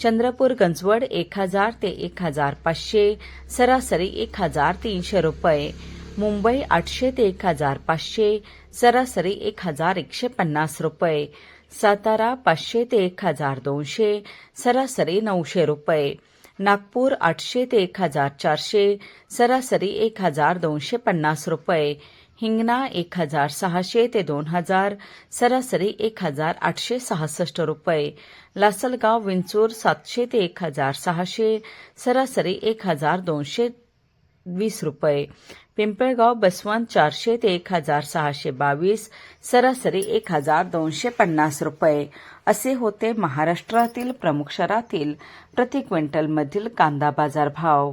चंद्रपूर गंजवड एक हजार ते एक हजार पाचशे सरासरी एक हजार तीनशे रुपये. मुंबई आठशे ते एक हजार पाचशे सरासरी एक हजार एकशे पन्नास रुपये. सातारा पाचशे ते एक हजार दोनशे सरासरी नऊशे रुपये. नागपूर आठशे ते एक हजार चारशे सरासरी एक हजार दोनशे पन्नास रुपये. हिंगणा एक हजार सहाशे ते दोन हजार सरासरी एक हजार आठशे सहासष्ट रुपये. लासलगाव विंचूर सातशे ते एक हजार सहाशे सरासरी एक हजार दोनशे वीस रुपये. पिंपळगाव बसवंत चारशे ते एक हजार सहाशे बावीस सरासरी एक हजार दोनशे पन्नास रुपये. असे होते महाराष्ट्रातील प्रमुख शहरातील प्रति क्विंटलमधील कांदा बाजार भाव.